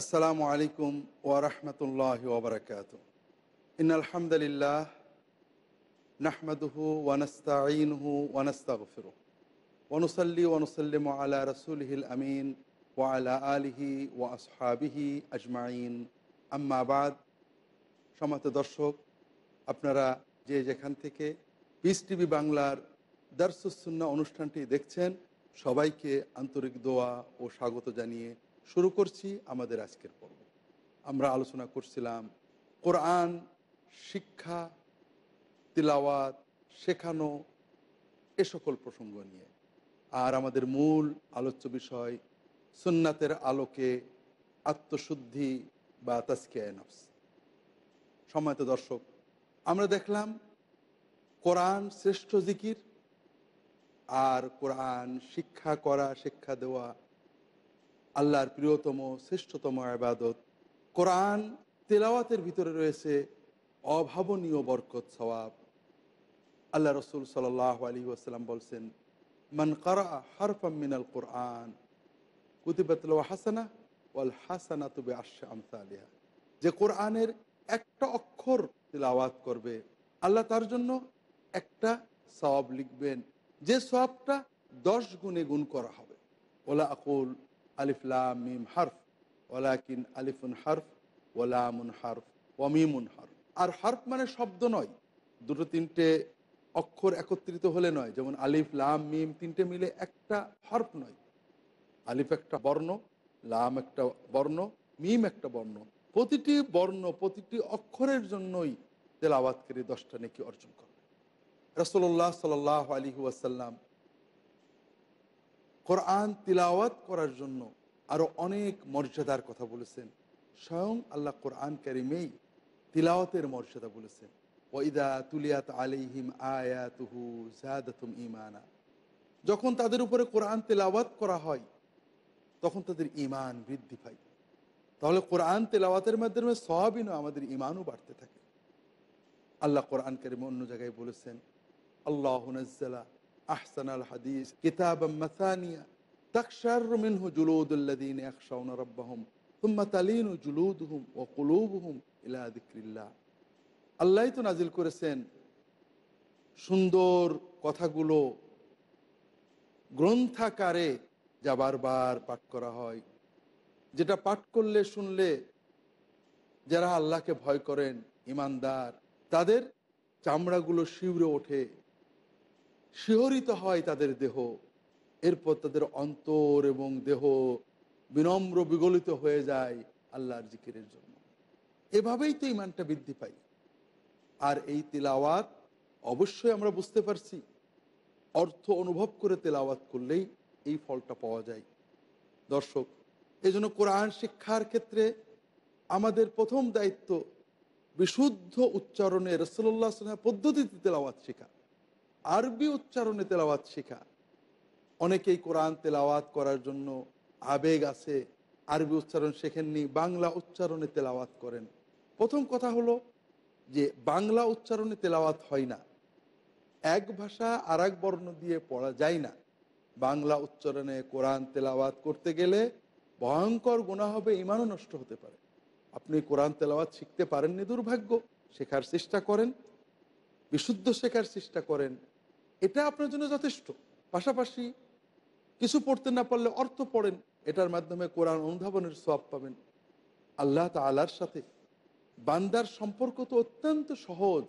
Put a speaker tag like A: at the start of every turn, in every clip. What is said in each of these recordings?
A: আসসালামু আলাইকুম ওরহমতুল্লাহ ওবরকাত ইন আলহামদুলিল্লাহ নাহমাদুহু ওয়ানস্তাইনহু ওয়ানস্তাগফিরু ওয়ানুসাল্লি ওয়ানুসাল্লিমু আলা রসুলহিল আমিন ওয়ালা আলিহি ওয়া আসহাবিহি আজমাইন। আম্মাবাদ সমাত দর্শক, আপনারা যে যেখান থেকে পিস টিভি বাংলার দার্সুসুন্না অনুষ্ঠানটি দেখছেন, সবাইকে আন্তরিক দোয়া ও স্বাগত জানিয়ে শুরু করছি আমাদের আজকের পর্ব। আমরা আলোচনা করছিলাম কোরআন, শিক্ষা, তিলাওয়াত, শেখানো, এ সকল প্রসঙ্গ নিয়ে। আর আমাদের মূল আলোচ্য বিষয় সুন্নাতের আলোকে আত্মশুদ্ধি বা তাস্কিয়া নফস। সময়ত দর্শক, আমরা দেখলাম কোরআন শ্রেষ্ঠ জিকির আর কোরআন শিক্ষা করা, শিক্ষা দেওয়া আল্লাহর প্রিয়তম, শ্রেষ্ঠতম আবাদত। কোরআন তেলাওয়াতের ভিতরে রয়েছে অভাবনীয় বরকত, সওয়াব। আল্লাহ রসুল সাল আলী আসাল্লাম বলছেন, মান কারা হারফাম মিনাল কোরআন কুতিবাতল হাসানা ওয়াল হাসানা তুবে আশা আমসা আলিহা যে কোরআনের একটা অক্ষর তেলাওয়াত করবে, আল্লাহ তার জন্য একটা সওয়াব লিখবেন। যে সওয়াবটা দশ গুণে গুণ করা হবে। ওলা আকুল আলিফলাম মিম, হারফ। ওলাকিন আলিফুন হারফ ওলামুন হারফ ওমিমুন হারফ। আর হারফ মানে শব্দ নয়। দুটো তিনটে অক্ষর একত্রিত হলে নয়। যেমন আলিফ, লাম, মিম তিনটে মিলে একটা হরফ নয়। আলিফ একটা বর্ণ, লাম একটা বর্ণ, মিম একটা বর্ণ। প্রতিটি বর্ণ, প্রতিটি অক্ষরের জন্যই তেলাওয়াতকারী দশটা নেকি অর্জন করবে রসল্লাহ সাল আলী ওয়াসাল্লাম কোরআন তিলাওয়াত করার জন্য আরও অনেক মর্যাদার কথা বলেছেন। স্বয়ং আল্লাহ কোরআন কারিমেই তিলাওয়াতের মর্যাদা বলেছেন। ওইদা তুলিয়াত আলিহিম আয়াতুহু জাদাতুম ইমানা যখন তাদের উপরে কোরআন তেলাওয়াত করা হয়, তখন তাদের ইমান বৃদ্ধি পায়। তাহলে কোরআন তেলাওয়াতের মাধ্যমে সবই আমাদের ইমানও বাড়তে থাকে। আল্লাহ কোরআন কারিম অন্য জায়গায় বলেছেন, আল্লাহ নজ্জালা আহসান আল হাদিস কিতাব মাসানিয়া তাকশার মিনহু জুলুদুল্লাদিন একশাউন রব্বাহম হুম্মা তালিনু জুলুদহুম ও কুলুবহুম ইলা দিক্রিল্লাহ আল্লাহ তো নাজিল করেছেন। সুন্দর কথাগুলো গ্রন্থাকারে যা বারবার পাঠ করা হয়। যেটা পাঠ করলে, শুনলে যারা আল্লাহকে ভয় করেন, ইমানদার, তাদের চামড়াগুলো শিউরে ওঠে। শিহরিত হয় তাদের দেহ। এরপর তাদের অন্তর এবং দেহ বিনম্র বিগলিত হয়ে যায় আল্লাহর জিকিরের জন্য। এভাবেই তো ইমানটা বৃদ্ধি পাই আর এই তেলাওয়াত অবশ্যই আমরা বুঝতে পারছি। অর্থ অনুভব করে তেলাওয়াত করলেই এই ফলটা পাওয়া যায়। দর্শক এই জন্য কোরআন শিক্ষার ক্ষেত্রে আমাদের প্রথম দায়িত্ব বিশুদ্ধ উচ্চারণে রসল্লাহ পদ্ধতিতে তেলাওয়াত শেখা। আরবি উচ্চারণে তেলাওয়াত শেখা। অনেকেই কোরআন তেলাওয়াত করার জন্য আবেগ আছে, আরবি উচ্চারণ শেখেননি, বাংলা উচ্চারণে তেলাওয়াত করেন। প্রথম কথা হলো যে, বাংলা উচ্চারণে তেলাওয়াত হয় না। এক ভাষা আর বর্ণ দিয়ে পড়া যায় না। বাংলা উচ্চারণে কোরআন তেলাওয়াত করতে গেলে ভয়ঙ্কর গুণা হবে, ইমানও নষ্ট হতে পারে। আপনি কোরআন তেলাওয়াত শিখতে পারেননি, দুর্ভাগ্য, শেখার চেষ্টা করেন, বিশুদ্ধ শেখার চেষ্টা করেন এটা আপনার জন্য যথেষ্ট। পাশাপাশি কিছু পড়তে না পারলে অর্থ পড়েন, এটার মাধ্যমে কোরআন অনুধাবনের সব পাবেন। আল্লাহ তালার সাথে বান্দার সম্পর্ক তো অত্যন্ত সহজ।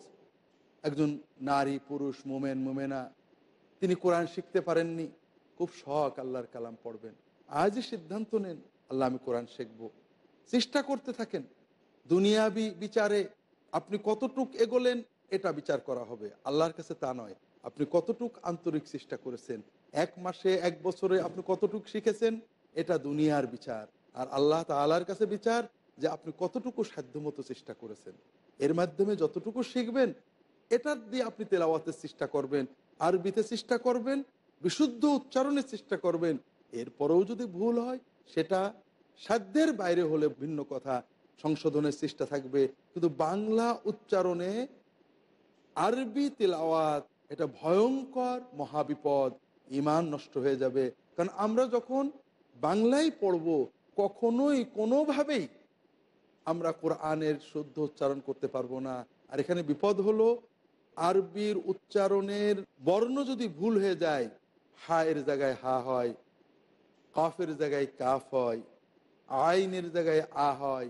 A: একজন নারী, পুরুষ, মোমেন, মোমেনা, তিনি কোরআন শিখতে পারেননি, খুব শখ আল্লাহর কালাম পড়বেন। আজই সিদ্ধান্ত নেন, আল্লাহ আমি কোরআন শিখব। চেষ্টা করতে থাকেন, দুনিয়াবি বিচারে আপনি কতটুক এগোলেন, এটা বিচার করা হবে। আল্লাহর কাছে তা নয় আপনি কতটুক আন্তরিক চেষ্টা করেছেন? এক মাসে, এক বছরে আপনি কতটুক শিখেছেন? এটা দুনিয়ার বিচার। আর আল্লাহ তালার কাছে বিচার যে আপনি কতটুকু সাধ্যমতো চেষ্টা করেছেন। এর মাধ্যমে যতটুকু শিখবেন, এটার দিয়ে আপনি তেলাওয়াতের চেষ্টা করবেন, আরবিতে চেষ্টা করবেন, বিশুদ্ধ উচ্চারণের চেষ্টা করবেন। এরপরেও যদি ভুল হয়, সেটা সাধ্যের বাইরে হলে ভিন্ন কথা, সংশোধনের চেষ্টা থাকবে। কিন্তু বাংলা উচ্চারণে আরবি তেলাওয়াত এটা ভয়ঙ্কর মহাবিপদ, ইমান নষ্ট হয়ে যাবে। কারণ আমরা যখন বাংলায় পড়ব, কখনোই কোনোভাবেই আমরা কোরআনের শুদ্ধ উচ্চারণ করতে পারব না। আর এখানে বিপদ হলো, আরবির উচ্চারণের বর্ণ যদি ভুল হয়ে যায় হা এর জায়গায় হা হয়, কাফের জায়গায় কাফ হয়, আইনের জায়গায় আ হয়,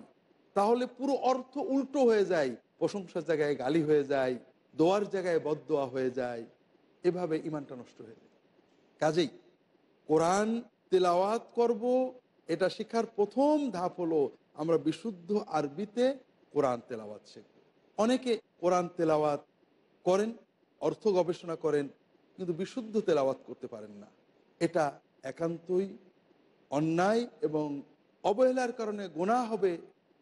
A: তাহলে পুরো অর্থ উল্টো হয়ে যায়, প্রশংসার জায়গায় গালি হয়ে যায়। দোয়ার জায়গায় বদোয়া হয়ে যায়, এভাবে ইমানটা নষ্ট হয়ে যায়। কাজেই কোরআন তেলাওয়াত করব, এটা শেখার প্রথম ধাপ হলো আমরা বিশুদ্ধ আরবিতে কোরআন তেলাওয়াত শেখব। অনেকে কোরআন তেলাওয়াত করেন, অর্থ গবেষণা করেন, কিন্তু বিশুদ্ধ তেলাওয়াত করতে পারেন না। এটা একান্তই অন্যায় এবং অবহেলার কারণে গোনা হবে,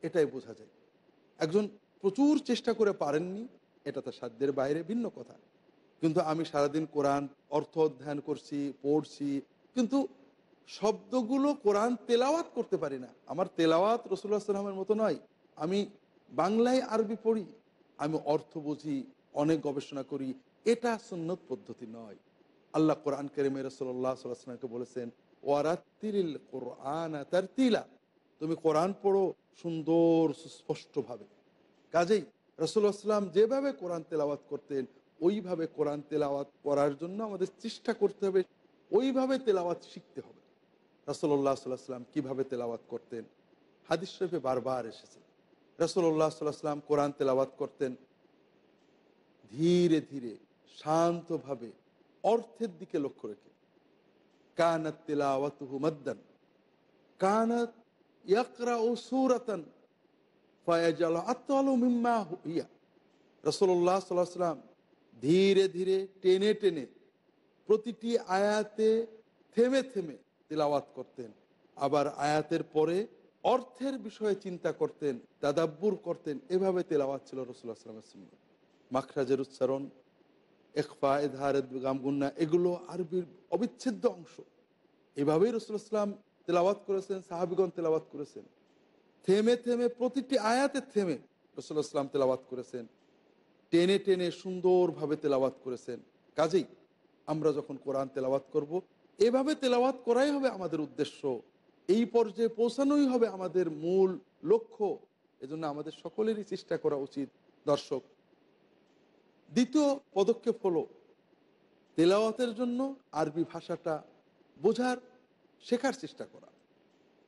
A: এটাই বোঝা যায়। একজন প্রচুর চেষ্টা করে পারেননি এটা তো সাধ্যের বাইরে ভিন্ন কথা। কিন্তু আমি সারাদিন কোরআন অর্থ অধ্যয়ন করছি, পড়ছি, কিন্তু শব্দগুলো কোরআন তেলাওয়াত করতে পারি না। আমার তেলাওয়াত রসুল্লাহ সাল্লামের মতো নয়। আমি বাংলায় আরবি পড়ি, আমি অর্থ বুঝি, অনেক গবেষণা করি, এটা সুন্নত পদ্ধতি নয়। আল্লাহ কোরআন কেরিমে রসল্লাহ সাল্লামকে বলেছেন ওয়ারাত্তিল কোরআন তার তিলা তুমি কোরআন পড়ো সুন্দর, সুস্পষ্টভাবে। কাজেই সাল্লাম যেভাবে কোরআন তেলাওয়াত করতেন, ওইভাবে কোরআন তেলাওয়াত করার জন্য আমাদের চেষ্টা করতে হবে, ওইভাবে তেলাওয়াত শিখতে হবে। রসল্লাহ সাল্লাহ সাল্লাম কীভাবে তেলাওয়াত করতেন? হাদিস শরীফে বারবার এসেছে। রসল্লাহ সাল্লাহ সাল্লাম কোরআন তেলাওয়াত করতেন, ধীরে ধীরে, শান্তভাবে, অর্থের দিকে লক্ষ্য রেখে। কানাত তেলাওয়াতুহু মদ্দান, কানাত ইয়াকরা ও সুরাতান ফয়াজাল মিম্মা রসল্লাহ ধীরে ধীরে টেনে টেনে প্রতিটি আয়াতে থেমে থেমে তেলাওয়াত করতেন। আবার আয়াতের পরে অর্থের বিষয়ে চিন্তা করতেন দাদাব্বুর করতেন, এভাবে তেলাওয়াত ছিল রসুল্লাহ সাল্লামের সঙ্গে মাখরাজের উচ্চারণ একফা এধার গামগুন্না, এগুলো আরবির অবিচ্ছেদ্য অংশ। এভাবেই রসুলাম তেলাওয়াত করেছেন, সাহাবিগণ তেলাওয়াত করেছেন। থেমে থেমে প্রতিটি আয়াতে থেমে রসুল্লাহ সাল্লাম তেলাওয়াত করেছেন। টেনে টেনে সুন্দরভাবে তেলাওয়াত করেছেন। কাজেই আমরা যখন কোরআন তেলাওয়াত করব, এভাবে তেলাওয়াত করাই হবে আমাদের উদ্দেশ্য। এই পর্যায়ে পৌঁছানোই হবে আমাদের মূল লক্ষ্য। এজন্য আমাদের সকলেরই চেষ্টা করা উচিত, দর্শক। দ্বিতীয় পদক্ষেপ হলো তেলাওয়াতের জন্য আরবি ভাষাটা বোঝার, শেখার চেষ্টা করা।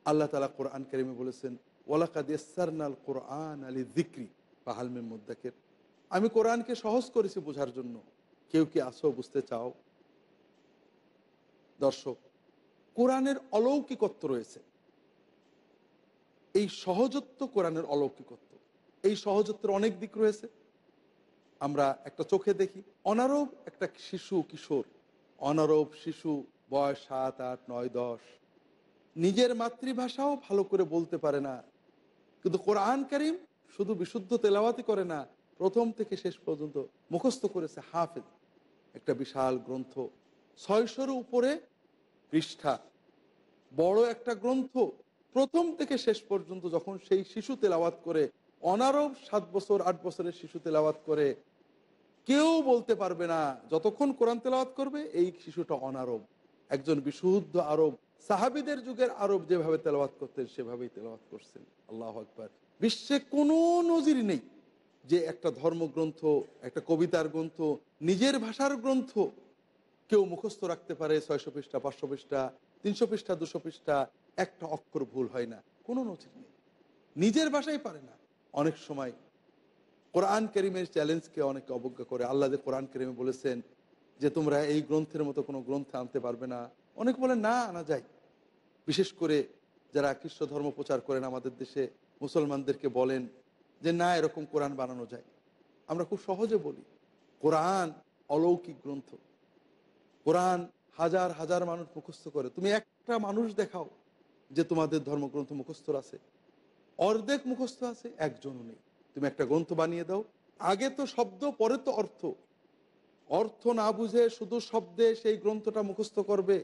A: আল্লাহ তালা কোরআন কারিমে বলেছেন ইসারনাল কোরআন আলী দিক্রি মুদ্দাকের। আমি কোরআনকে সহজ করেছি বোঝার জন্য। কেউ কি আসো বুঝতে চাও? দর্শক, কোরআনের অলৌকিকত্ব রয়েছে। এই সহজত্ব কোরআনের অলৌকিকত্ব। এই সহজত্বের অনেক দিক রয়েছে। আমরা একটা চোখে দেখি, অনারব একটা শিশু কিশোর। অনারব শিশু, বয়স সাত, আট, নয়, দশ। নিজের মাতৃভাষাও ভালো করে বলতে পারে না। কিন্তু কোরআন করিম শুধু বিশুদ্ধ তেলাওয়াতি করে না, প্রথম থেকে শেষ পর্যন্ত মুখস্থ করেছে হাফেজ। একটা বিশাল গ্রন্থ। ছয়শোর উপরে পৃষ্ঠা। বড় একটা গ্রন্থ। প্রথম থেকে শেষ পর্যন্ত যখন সেই শিশু তেলাওয়াত করে, অনারব সাত বছর, আট বছরের শিশু তেলাওয়াত করে, কেউ বলতে পারবে না, যতক্ষণ কোরআন তেলাওয়াত করবে, এই শিশুটা অনারব। একজন বিশুদ্ধ আরব সাহাবিদের যুগের আরব যেভাবে তেলাওয়াত করতেন, সেভাবেই তেলাওয়াত করছেন। আল্লাহ আকবর। বিশ্বে কোনো নজির নেই যে একটা ধর্মগ্রন্থ, একটা কবিতার গ্রন্থ, নিজের ভাষার গ্রন্থ কেউ মুখস্থ রাখতে পারে ছয়শো পৃষ্ঠা, পাঁচশো পৃষ্ঠা, তিনশো পৃষ্ঠা, দুশো পৃষ্ঠা, একটা অক্ষর ভুল হয় না। কোনো নজির নেই। নিজের ভাষাই পারে না। অনেক সময় কোরআন করিমের চ্যালেঞ্জকে অনেকে অবজ্ঞা করে। আল্লাহ কোরআন করিমে বলেছেন যে তোমরা এই গ্রন্থের মতো কোনো গ্রন্থ আনতে পারবে না। অনেক বলে না আনা যায়। বিশেষ করে যারা খ্রিস্ট ধর্ম প্রচার করেন, আমাদের দেশে মুসলমানদেরকে বলেন যে না, এরকম কোরআন বানানো যায়। আমরা খুব সহজে বলি, কোরআন অলৌকিক গ্রন্থ। কোরআন হাজার হাজার মানুষ মুখস্থ করে। তুমি একটা মানুষ দেখাও যে তোমাদের ধর্মগ্রন্থ মুখস্থ আছে। অর্ধেক মুখস্থ আছে, একজনও নেই। তুমি একটা গ্রন্থ বানিয়ে দাও। আগে তো শব্দ, পরে তো অর্থ। অর্থ না বুঝে শুধু শব্দে সেই গ্রন্থটা মুখস্থ করবে।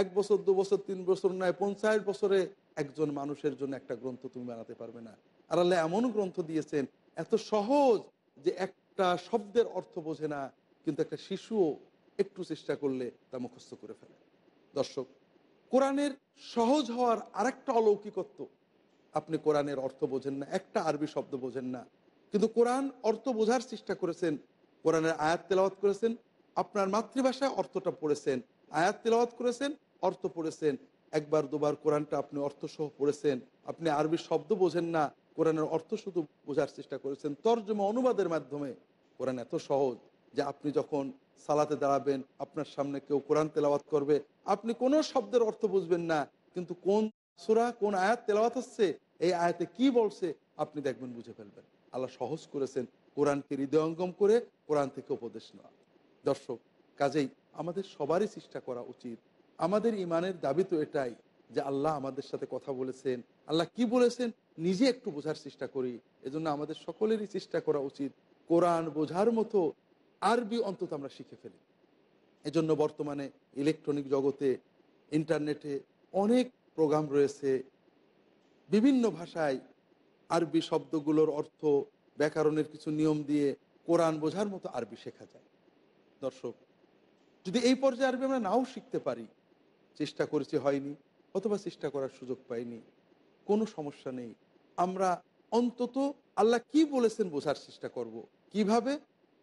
A: এক বছর, দু বছর, তিন বছর নয়, পঞ্চাশ বছরে একজন মানুষের জন্য একটা গ্রন্থ তুমি বানাতে পারবে না। আর আল্লাহ এমন গ্রন্থ দিয়েছেন, এত সহজ যে একটা শব্দের অর্থ বোঝে না, কিন্তু একটা শিশুও একটু চেষ্টা করলে তা মুখস্থ করে ফেলে। দর্শক, কোরআনের সহজ হওয়ার আরেকটা অলৌকিকত্ব, আপনি কোরআনের অর্থ বোঝেন না, একটা আরবি শব্দ বোঝেন না, কিন্তু কোরআন অর্থ বোঝার চেষ্টা করেছেন, কোরআনের আয়াত তেলাওয়াত করেছেন, আপনার মাতৃভাষায় অর্থটা পড়েছেন, আয়াত তেলাওয়াত করেছেন অর্থ পড়েছেন, একবার দুবার কোরআনটা আপনি অর্থসহ পড়েছেন, আপনি আরবি শব্দ বোঝেন না, কোরআনের অর্থ শুধু বোঝার চেষ্টা করেছেন। তর্জমা অনুবাদের মাধ্যমে কোরআন এত সহজ যে আপনি যখন সালাতে দাঁড়াবেন, আপনার সামনে কেউ কোরআন তেলাওয়াত করবে, আপনি কোনো শব্দের অর্থ বুঝবেন না, কিন্তু কোন সুরা, কোন আয়াত তেলাওয়াত হচ্ছে, এই আয়াতে কি বলছে, আপনি দেখবেন, বুঝে ফেলবেন। আল্লাহ সহজ করেছেন কোরআনকে হৃদয়ঙ্গম করে কোরআন থেকে উপদেশ নেওয়া। দর্শক, কাজেই আমাদের সবারই চেষ্টা করা উচিত আমাদের ইমানের দাবি তো এটাই যে আল্লাহ আমাদের সাথে কথা বলেছেন। আল্লাহ কি বলেছেন? নিজে একটু বোঝার চেষ্টা করি। এজন্য আমাদের সকলেরই চেষ্টা করা উচিত। কোরআন বোঝার মতো আরবি অন্তত আমরা শিখে ফেলি। এজন্য বর্তমানে ইলেকট্রনিক জগতে, ইন্টারনেটে অনেক প্রোগ্রাম রয়েছে। বিভিন্ন ভাষায় আরবি শব্দগুলোর অর্থ, ব্যাকরণের কিছু নিয়ম দিয়ে কোরআন বোঝার মতো আরবি শেখা যায়। দর্শক, যদি এই পর্যায়ে আরবি আমরা নাও শিখতে পারি চেষ্টা করেছি হয়নি অথবা চেষ্টা করার সুযোগ পাইনি কোনো সমস্যা নেই আমরা অন্তত আল্লাহ কি বলেছেন বোঝার চেষ্টা করব। কিভাবে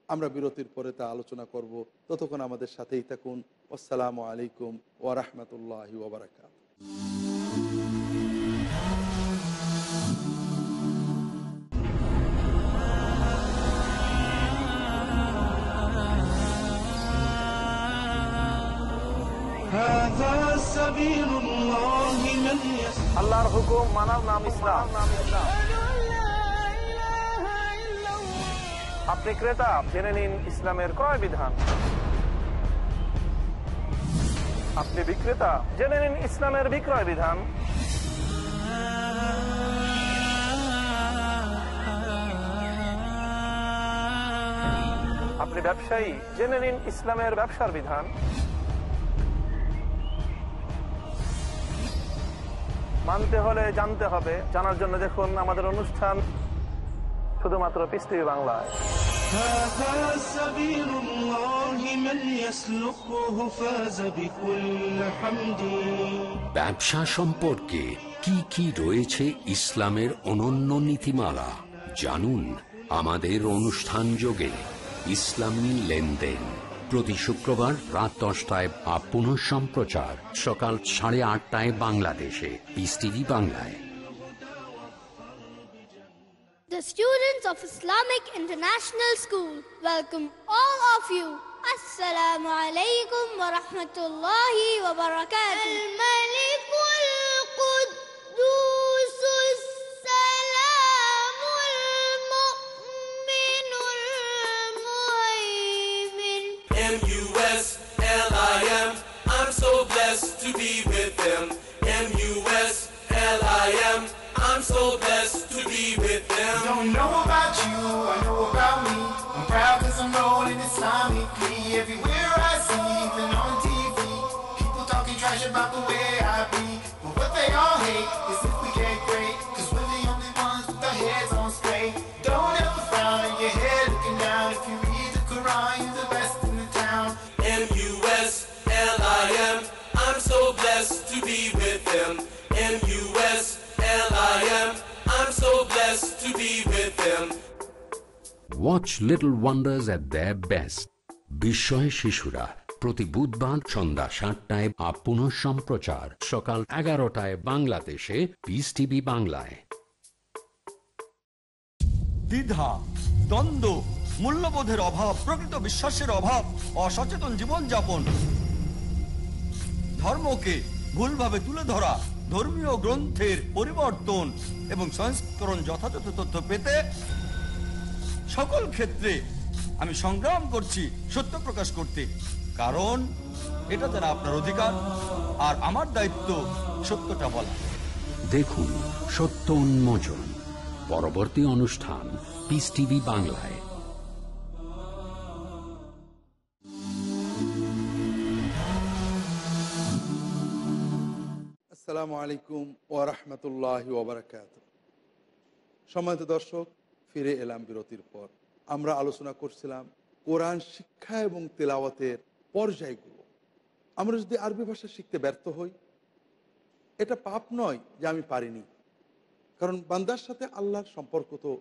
A: আমরা বিরতির পরে তা আলোচনা করব ততক্ষণ আমাদের সাথেই থাকুন আসসালামু আলাইকুম ওরহমতুল্লাহ ওবরাকাত
B: هذا
C: আল্লাহর হুকুম মানার নাম ইসলাম। আপনি ক্রেতা জেনে নিন ইসলামের ক্রয় বিধান। আপনি বিক্রেতা জেনে নিন ইসলামের বিক্রয় বিধান। আপনি ব্যবসায়ী জেনে নিন ইসলামের ব্যবসার বিধান। মানতে হলে জানতে হবে। জানার জন্য দেখুন আমাদের অনুষ্ঠান শুধুমাত্র পিস টিভি বাংলায়।
D: ব্যবসা সম্পর্কে কি কি রয়েছে ইসলামের অনন্য নীতিমালা জানুন আমাদের অনুষ্ঠান যোগে ইসলামী লেনদেন। প্রতি শুক্রবার রাত দশটায় বা পুনঃ সম্প্রচার সকাল সাড়ে আটটায় বাংলাদেশে পিস টিভি বাংলায়
E: The students of Islamic International School welcome all of you. Assalamu alaikum wa rahmatullahi wa barakatuh. M U S L I
F: M. I'm so blessed to be with them. M U S L I M. I'm so blessed to be with them.
G: Don't know about you, I know about me. I'm proud cause I'm rolling, it's time watch little wonders at the best
D: বিস্ময় শিশুরা। প্রতি বুধবার সন্ধ্যা সাতটায় up পুনঃ সম্প্রচার। সকাল এগারোটায় বাংলাদেশে। পিস টিভি বাংলায়।
H: দ্বিধা, দ্বন্দ্ব, মূল্যবোধের অভাব, প্রকৃত বিশ্বাসের অভাব, অসচেতন জীবনযাপন। ধর্মকে ভুলভাবে তুলে ধরা, ধর্মীয় গ্রন্থের পরিবর্তন এবং সংস্করণ যথাযথ তথ্য পেতে সকল ক্ষেত্রে আমি সংগ্রাম করছি সত্য প্রকাশ করতে। কারণ এটা তারা আপনার অধিকার আর আমার দায়িত্ব সত্যটা বলা।
D: দেখুন সত্য উন্মোচন পরবর্তী অনুষ্ঠান পিস টিভি বাংলায়।
A: আসসালামু আলাইকুম ওবরাকাত সম্মানিত দর্শক ফিরে এলাম বিরতির পর। আমরা আলোচনা করছিলাম কোরআন শিক্ষা এবং তেলাওয়াতের পর্যায়গুলো। আমরা যদি আরবি ভাষা শিখতে ব্যর্থ হই, এটা পাপ নয় যে আমি পারিনি। কারণ বান্দার সাথে আল্লাহর সম্পর্ক তো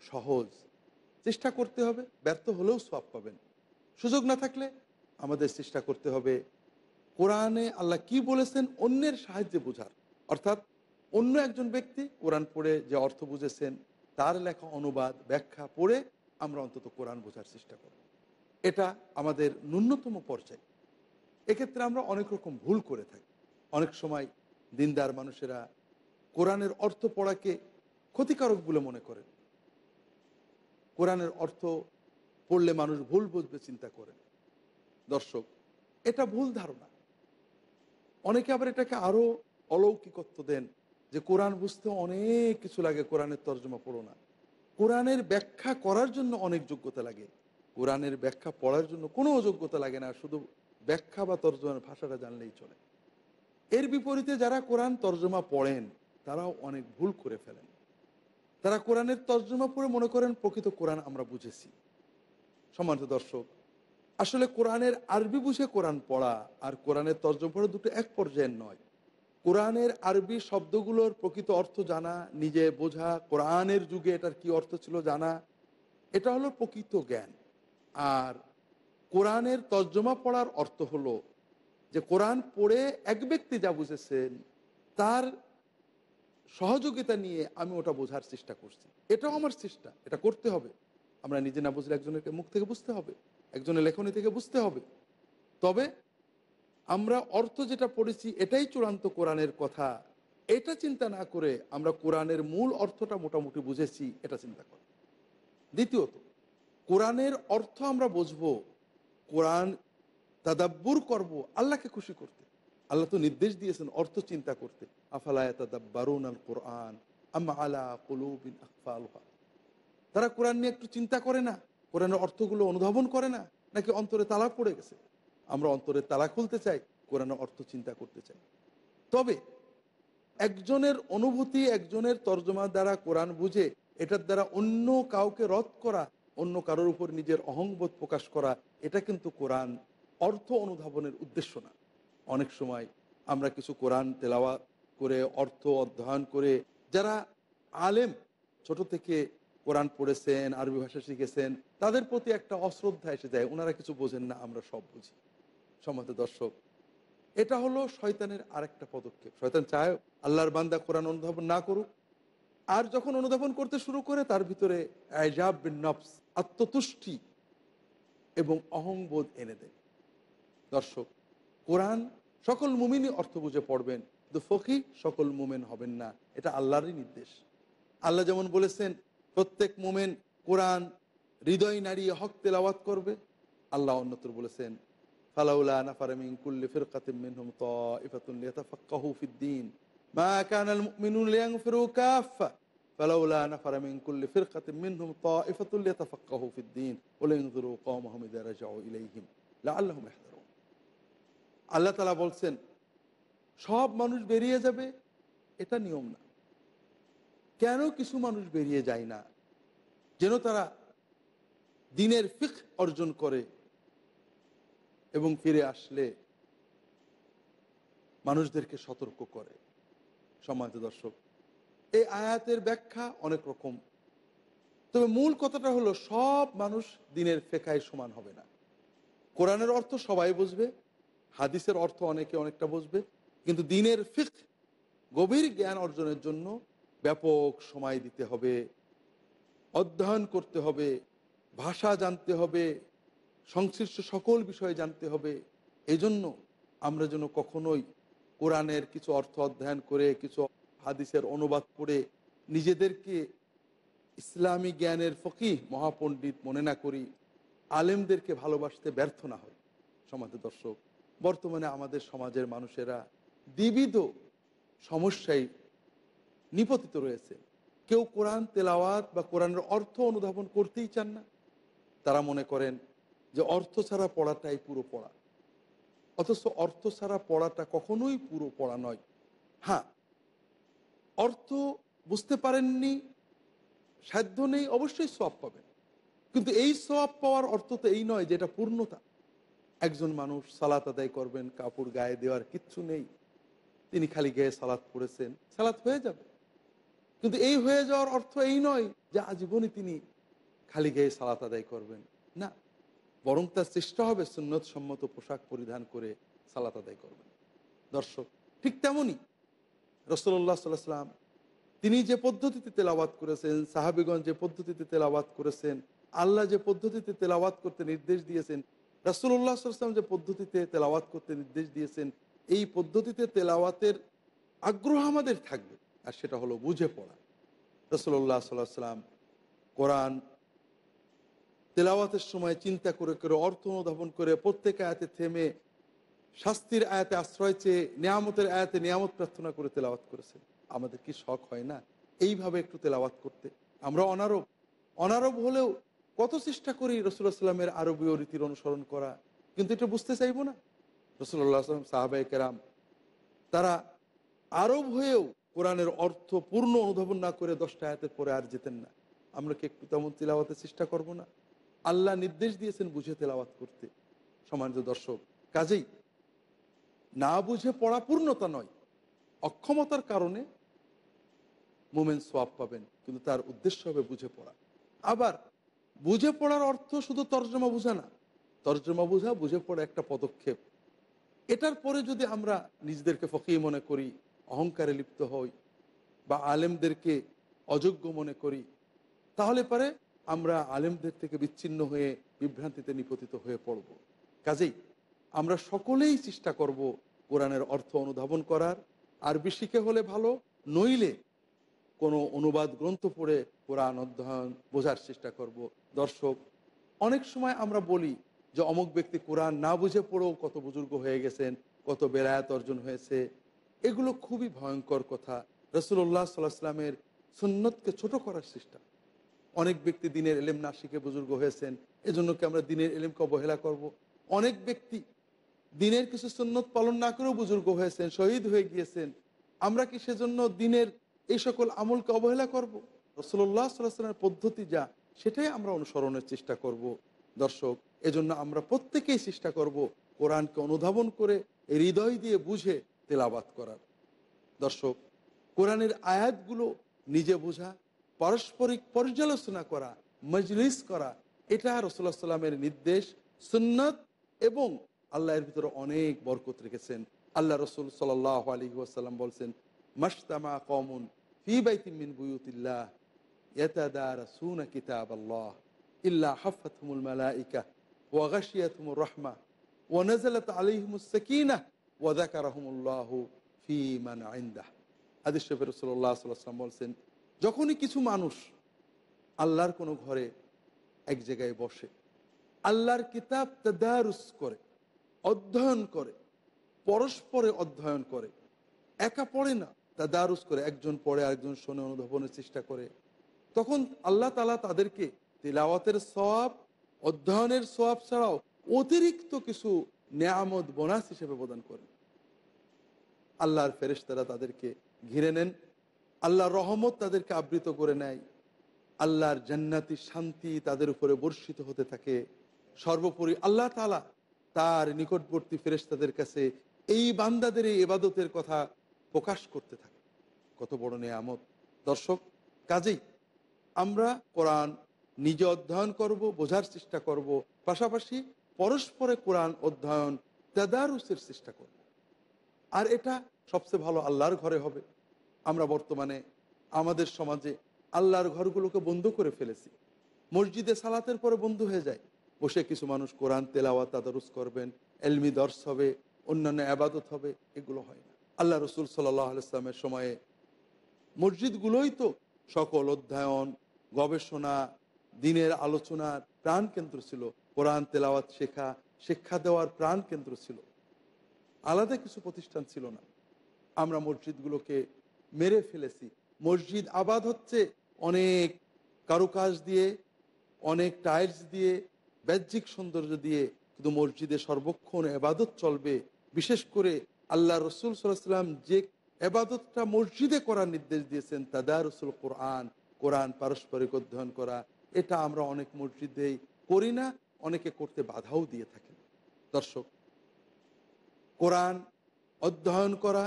A: সহজ। চেষ্টা করতে হবে, ব্যর্থ হলেও সব পাবেন। সুযোগ না থাকলে আমাদের চেষ্টা করতে হবে কোরআনে আল্লাহ কি বলেছেন অন্যের সাহায্যে বোঝার। অর্থাৎ অন্য একজন ব্যক্তি কোরআন পড়ে যে অর্থ বুঝেছেন তার লেখা অনুবাদ, ব্যাখ্যা পড়ে আমরা অন্তত কোরআন বোঝার চেষ্টা করব। এটা আমাদের ন্যূনতম পর্যায়ে। এক্ষেত্রে আমরা অনেক রকম ভুল করে থাকি। অনেক সময় দিনদার মানুষেরা কোরআনের অর্থ পড়াকে ক্ষতিকারক বলে মনে করেন কোরআনের অর্থ পড়লে মানুষ ভুল বুঝবে, চিন্তা করেন দর্শক, এটা ভুল ধারণা। অনেকে আবার এটাকে আরও অলৌকিকত্ব দেন। যে কোরআন বুঝতে অনেক কিছু লাগে, কোরআনের তর্জমা পড়ো না। কোরআনের ব্যাখ্যা করার জন্য অনেক যোগ্যতা লাগে। কোরআনের ব্যাখ্যা পড়ার জন্য কোনো যোগ্যতা লাগে না, শুধু ব্যাখ্যা বা তর্জমার ভাষাটা জানলেই চলে। এর বিপরীতে যারা কোরআন তর্জমা পড়েন, তারাও অনেক ভুল করে ফেলেন। তারা কোরআনের তর্জমা পড়ে মনে করেন, প্রকৃত কোরআন আমরা বুঝেছি। সম্মানিত দর্শক, আসলে কোরআনের আরবি বুঝে কোরআন পড়া আর কোরআনের তর্জমা পড়া দুটো এক পর্যায়ের নয়। কোরআনের আরবি শব্দগুলোর প্রকৃত অর্থ জানা, নিজে বোঝা, কোরআনের যুগে এটার কি অর্থ ছিল জানা, এটা হলো প্রকৃত জ্ঞান। আর কোরআনের তর্জমা পড়ার অর্থ হলো যে কোরআন পড়ে এক ব্যক্তি যা বুঝেছেন, তার সহযোগিতা নিয়ে আমি ওটা বোঝার চেষ্টা করছি। এটাও আমার চেষ্টা, এটা করতে হবে। আমরা নিজে না বুঝলে একজনের মুখ থেকে বুঝতে হবে, একজনের লেখনী থেকে বুঝতে হবে। তবে আমরা অর্থ যেটা পড়েছি, এটাই চূড়ান্ত কোরআনের কথা। এটা চিন্তা না করে আমরা কোরআনের মূল অর্থটা মোটামুটি বুঝেছি, এটা চিন্তা করি। দ্বিতীয়ত, কোরআনের অর্থ আমরা বুঝব, কোরআন তাদাব্বুর করব, আল্লাহকে খুশি করতে। আল্লাহ তো নির্দেশ দিয়েছেন অর্থ চিন্তা করতে। আফালায় তাদাব্বারুন আল কোরআন আলা কলুবিন আকফালহা তারা কোরআন নিয়ে একটু চিন্তা করে না? কোরআনের অর্থগুলো অনুধাবন করে না? নাকি অন্তরে তালা পড়ে গেছে? আমরা অন্তরে তালা খুলতে চাই কোরআনের অর্থ চিন্তা করতে চাই। তবে একজনের অনুভূতি, একজনের তর্জমা দ্বারা কোরআন বুঝে, এটার দ্বারা অন্য কাউকে রদ করা, অন্য কারোর উপর নিজের অহংবোধ প্রকাশ করা, এটা কিন্তু কোরআন অর্থ অনুধাবনের উদ্দেশ্য না। অনেক সময় আমরা কিছু কোরআন তেলাওয়া করে, অর্থ অধ্যয়ন করে, যারা আলেম, ছোট থেকে কোরআন পড়েছেন, আরবি ভাষা শিখেছেন, তাদের প্রতি একটা অশ্রদ্ধা এসে যায় ওনারা কিছু বোঝেন না, আমরা সব বুঝি। সম্মত দর্শক, এটা হলো শয়তানের আরেকটা পদক্ষেপ। শয়তান চায় আল্লাহর বান্দা কোরআন অনুধাবন না করুক, আর যখন অনুধাবন করতে শুরু করে তার ভিতরে আইজাব নফস, আত্মতুষ্টি এবং অহংবোধ এনে দেয়। দর্শক, কোরআন সকল মুমিনই অর্থ বুঝে পড়বেন, কিন্তু ফকি সকল মুমেন হবেন না, এটা আল্লাহরই নির্দেশ। আল্লাহ যেমন বলেছেন, প্রত্যেক মোমেন কোরআন হৃদয় নাড়িয়ে হক তেলাওয়াত করবে, আল্লাহ অন্যতর বলেছেন ফালাউলা নাফারামিন কুল্লি ফিরকাতিম মিনহুম তাইফাতুন লিয়াতাফাক্কাহু ফিদ্দিন মা কানাল মুমিনুন লিয়াগফিরু কাফা ফালাউলা নাফারামিন কুল্লি ফিরকাতিম মিনহুম তাইফাতুন লিয়াতাফাক্কাহু ফিদ্দিন ওয়ালিনযুরু কওমাহুম ইযা রাজাউ ইলাইহিম লাআল্লাহুম ইয়াহদারুন আল্লাহ তাআলা বলছেন, সব মানুষ বেরিয়ে যাবে? এটা নিয়ম না। কেন কিছু মানুষ বেরিয়ে যায় না? যেন তারা দিনের ফিক অর্জন করে এবং ফিরে আসলে মানুষদেরকে সতর্ক করে। সম্মানিত দর্শক, এই আয়াতের ব্যাখ্যা অনেক রকম। তবে মূল কথাটা হলো, সব মানুষ দিনের ফেকায় সমান হবে না। কোরআনের অর্থ সবাই বুঝবে, হাদিসের অর্থ অনেকে অনেকটা বুঝবে, কিন্তু দিনের ফিক, গভীর জ্ঞান অর্জনের জন্য ব্যাপক সময় দিতে হবে, অধ্যয়ন করতে হবে, ভাষা জানতে হবে সংশ্লিষ্ট সকল বিষয়ে জানতে হবে। এজন্য আমরা যেন কখনোই কোরআনের কিছু অর্থ অধ্যয়ন করে, কিছু হাদিসের অনুবাদ করে নিজেদেরকে ইসলামী জ্ঞানের ফকি মহাপণ্ডিত মনে না করি, আলেমদেরকে ভালোবাসতে ব্যর্থ না হয় সমাজ দর্শক, বর্তমানে আমাদের সমাজের মানুষেরা বিবিধ সমস্যায় নিপতিত রয়েছে। কেউ কোরআন তেলাওয়াত বা কোরআনের অর্থ অনুধাবন করতেই চান না। তারা মনে করেন যে অর্থ ছাড়া পড়াটাই পুরো পড়া। অথচ অর্থ ছাড়া পড়াটা কখনোই পুরো পড়া নয়। হ্যাঁ অর্থ বুঝতে পারেননি, সাধ্য নেই, অবশ্যই সব পাবেন। কিন্তু এই সব পাওয়ার অর্থ তো এই নয় যে এটা পূর্ণতা। একজন মানুষ সালাত আদায় করবেন, কাপড় গায়ে দেওয়ার কিচ্ছু নেই। তিনি খালি গায়ে সালাত পড়েছেন, সালাত হয়ে যাবে। কিন্তু এই হয়ে যাওয়ার অর্থ এই নয় যে আজীবনই তিনি খালি গায়ে সালাত আদায় করবেন। না। বরং তার চেষ্টা হবে সুন্নত সম্মত পোশাক পরিধান করে সালাত আদায় করবেন দর্শক, ঠিক তেমনই রসল্লাহ সাল্লাহ সাল্লাম তিনি যে পদ্ধতিতে তেলাওয়াত করেছেন সাহাবিগঞ্জ যে পদ্ধতিতে তেলাওয়াত করেছেন, আল্লাহ যে পদ্ধতিতে তেলাওয়াত করতে নির্দেশ দিয়েছেন রাসুল্লাহ সাল্লাম যে পদ্ধতিতে তেলাওয়াত করতে নির্দেশ দিয়েছেন, এই পদ্ধতিতে তেলাওয়াতের আগ্রহ আমাদের থাকবে। আর সেটা হলো বুঝে পড়া। রসুল্লাহ সাল্লাহ সাল্লাম কোরআন তেলাওয়াতের সময় চিন্তা করে করে, অর্থ অনুধাবন করে প্রত্যেক আয়াতে থেমে শাস্তির আয়াতে আশ্রয় চেয়ে, নিয়ামতের আয়াতে নিয়ামত প্রার্থনা করে তেলাওয়াত করেছেন। আমাদের কি শখ হয় না? এইভাবে একটু তেলাওয়াত করতে। আমরা অনারব অনারব হলেও কত চেষ্টা করি রসুল্লাহ সাল্লামের আরবীয় রীতির অনুসরণ করা, কিন্তু এটা বুঝতে চাইব না। রসুল্লাহ সাল্লাম সাহাবাই কেরাম, তারা আরব হয়েও কোরআনের অর্থ পূর্ণ অনুধাবন না করে দশটা আয়াতের পরে আর যেতেন না। আমরা কি একটু তেমন তেলাওয়াতের চেষ্টা করব না? আল্লাহ নির্দেশ দিয়েছেন বুঝে তেলাওয়াত করতে। সমানিত দর্শক, কাজেই না বুঝে পড়া পূর্ণতা নয়, অক্ষমতার কারণে মোমেন সোয়াব পাবেন, কিন্তু তার উদ্দেশ্য হবে বুঝে পড়া। আবার বুঝে পড়ার অর্থ শুধু তর্জমা বোঝা না, তর্জমা বোঝা, বুঝে পড়া একটা পদক্ষেপ। এটার পরে যদি আমরা নিজেদেরকে ফকিয়ে মনে করি, অহংকারে লিপ্ত হই বা আলেমদেরকে অযোগ্য মনে করি, তাহলে পারে আমরা আলেমদের থেকে বিচ্ছিন্ন হয়ে বিভ্রান্তিতে নিপতিত হয়ে পড়ব। কাজেই আমরা সকলেই চেষ্টা করব কোরআনের অর্থ অনুধাবন করার। আর শিখে হলে ভালো, নইলে কোনো অনুবাদ গ্রন্থ পড়ে কোরআন অধ্যয়ন বোঝার চেষ্টা করব। দর্শক, অনেক সময় আমরা বলি যে অমুক ব্যক্তি কোরআন না বুঝে পড়েও কত বুজুর্গ হয়ে গেছেন, কত বেলায়াত অর্জন হয়েছে। এগুলো খুবই ভয়ঙ্কর কথা। রসুল্লাহ সাল্লাহ সাল্লামের সুন্নতকে ছোট করার চেষ্টা। অনেক ব্যক্তি দিনের এলেম না শিখে বুজুর্গ হয়েছেন, এজন্য কি আমরা দিনের এলেমকে অবহেলা করব। অনেক ব্যক্তি দিনের কিছু সুন্নত পালন না করেও বুজুর্গ হয়েছেন, শহীদ হয়ে গিয়েছেন আমরা কি সেজন্য দিনের এই সকল আমলকে অবহেলা করব। রসল্লাহ সাল্লামের পদ্ধতি যা, সেটাই আমরা অনুসরণের চেষ্টা করব। দর্শক, এজন্য আমরা প্রত্যেকেই চেষ্টা করব কোরআনকে অনুধাবন করে হৃদয় দিয়ে বুঝে তেলাবাত করার দর্শক, কোরআনের আয়াতগুলো নিজে বোঝা পারস্পরিক পর্যালোচনা করা, মজলিস করা, এটা রসুল্লাহ সাল্লামের নির্দেশ, সুন্নত এবং আল্লাহর ভিতরে অনেক বরকত রেখেছেন। আল্লাহ রসুল সাল্লাহ আলী ওয়াসাল্লাম বলছেন, মাস্তামা কমন ফি বাইতিমিন বুয়ুতিল্লাহ, ইয়াতাদারাসুনা কিতাব আল্লাহ ইল্লা হাফাতহুমুল মালাইকা, ওয়া গাশিয়াতহুমুর রাহমা, ওয়া নাযালাত আলাইহিমুস সাকিনাহ ওয়া যাকারাহুমুল্লাহু ফি মান ইনদাহ। হাদিস শরীফে রাসূলুল্লাহ সাল্লাল্লাহু আলাইহি ওয়াসাল্লাম বলছেন যখনই কিছু মানুষ আল্লাহর কোনো ঘরে এক জায়গায় বসে, আল্লাহর কিতাব তাদারুস করে, অধ্যয়ন করে, পরস্পরে অধ্যয়ন করে, একা পড়ে না, তাদারুস করে, একজন পড়ে, আরেকজন শোনে, অনুধাবনের চেষ্টা করে, তখন আল্লাহ তালা তাদেরকে তিলাওয়াতের সব অধ্যয়নের সব ছাড়াও অতিরিক্ত কিছু নেয়ামত, বোনাস হিসেবে প্রদান করেন। আল্লাহর ফেরেশতারা তাদেরকে ঘিরে নেন। আল্লাহর রহমত তাদেরকে আবৃত করে নেয়। আল্লাহর জান্নাতি শান্তি তাদের উপরে বর্ষিত হতে থাকে। সর্বোপরি আল্লাহ তালা তার নিকটবর্তী ফেরেশতাদের কাছে এই বান্দাদের এই এবাদতের কথা প্রকাশ করতে থাকে। কত বড় নেয়ামত। দর্শক, কাজেই আমরা কোরআন নিজে অধ্যয়ন করব, বোঝার চেষ্টা করব, পাশাপাশি পরস্পরে কোরআন অধ্যয়ন, তেদারুসের চেষ্টা করব। আর এটা সবচেয়ে ভালো আল্লাহর ঘরে হবে। আমরা বর্তমানে আমাদের সমাজে আল্লাহর ঘরগুলোকে বন্ধ করে ফেলেছি। মসজিদে সালাতের পরে বন্ধ হয়ে যায়। বসে কিছু মানুষ কোরআন, তেলাওয়াত তাদারুস করবেন, এলমি দর্শ হবে, অন্যান্য আবাদত হবে, এগুলো হয় না। আল্লাহ রসুল সাল্লাহ আলাইসলামের সময়ে মসজিদগুলোই তো সকল অধ্যয়ন, গবেষণা, দিনের আলোচনার প্রাণ কেন্দ্র ছিল। কোরআন, তেলাওয়াত শেখা শিক্ষা দেওয়ার প্রাণ কেন্দ্র ছিল। আলাদা কিছু প্রতিষ্ঠান ছিল না। আমরা মসজিদগুলোকে মেরে ফেলেছি। মসজিদ আবাদ হচ্ছে অনেক কারুকাজ দিয়ে, অনেক টাইলস দিয়ে, বাহ্যিক সৌন্দর্য দিয়ে কিন্তু মসজিদে সর্বক্ষণ এবাদত চলবে। বিশেষ করে আল্লাহ রসুল সাল্লাম যে এবাদতটা মসজিদে করার নির্দেশ দিয়েছেন তাদা রসুল কোরআন কোরআন পারস্পরিক অধ্যয়ন করা, এটা আমরা অনেক মসজিদেই করি না, অনেকে করতে বাধাও দিয়ে থাকেন। দর্শক, কোরআন অধ্যয়ন করা,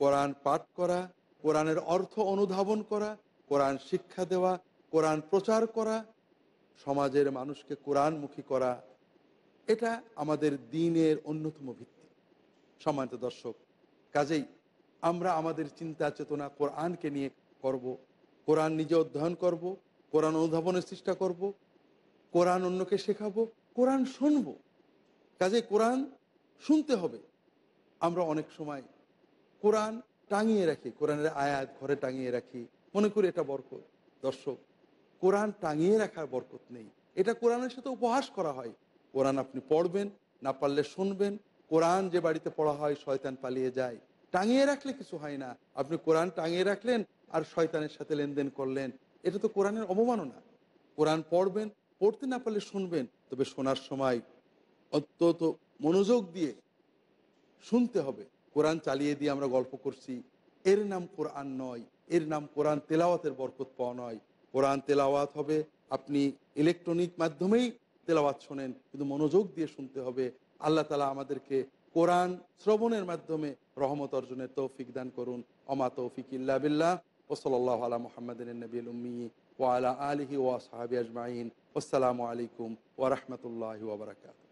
A: কোরআন পাঠ করা কোরআনের অর্থ অনুধাবন করা, কোরআন শিক্ষা দেওয়া, কোরআন প্রচার করা, সমাজের মানুষকে কোরআনমুখী করা, এটা আমাদের দিনের অন্যতম ভিত্তি। সম্মানিত দর্শক, কাজেই আমরা আমাদের চিন্তা চেতনা কোরআনকে নিয়ে করব, কোরআন নিজে অধ্যয়ন করব, কোরআন অনুধাবনের চেষ্টা করব, কোরআন অন্যকে শেখাবো, কোরআন শুনব। কাজে কোরআন শুনতে হবে। আমরা অনেক সময় কোরআন টাঙিয়ে রাখি, কোরআনের আয়াত ঘরে টাঙিয়ে রাখি। মনে করি এটা বরকত। দর্শক, কোরআন টাঙিয়ে রাখার বরকত নেই। এটা কোরআনের সাথে উপহাস করা হয়। কোরআন আপনি পড়বেন, না পারলে শুনবেন। কোরআন যে বাড়িতে পড়া হয়, শয়তান পালিয়ে যায়। টাঙিয়ে রাখলে কিছু হয় না। আপনি কোরআন টাঙিয়ে রাখলেন আর শয়তানের সাথে লেনদেন করলেন। এটা তো কোরআনের অবমাননা। কোরআন পড়বেন, পড়তে না পারলে শুনবেন। তবে শোনার সময় অত্যন্ত মনোযোগ দিয়ে শুনতে হবে। কোরআন চালিয়ে দিয়ে আমরা গল্প করছি। এর নাম কোরআন নয়, এর নাম কোরআন তেলাওয়াতের বরকত পাওয়া নয়। কোরআন তেলাওয়াত হবে, আপনি ইলেকট্রনিক মাধ্যমেই তেলাওয়াত শোনেন, কিন্তু মনোযোগ দিয়ে শুনতে হবে। আল্লাহ তালা আমাদেরকে কোরআন শ্রবণের মাধ্যমে রহমত অর্জনের তৌফিক দান করুন। অমা তৌফিক ইল্লা বিল্লাহ ওসলাল্লাহ আলা মোহাম্মদিন নবীল উম্মি ওয়ালা আলিহি ওয়া সাহাবি আজমাইন। আসসালামু আলাইকুম ওয়া রাহমাতুল্লাহি ওয়া বারাকাতুহু।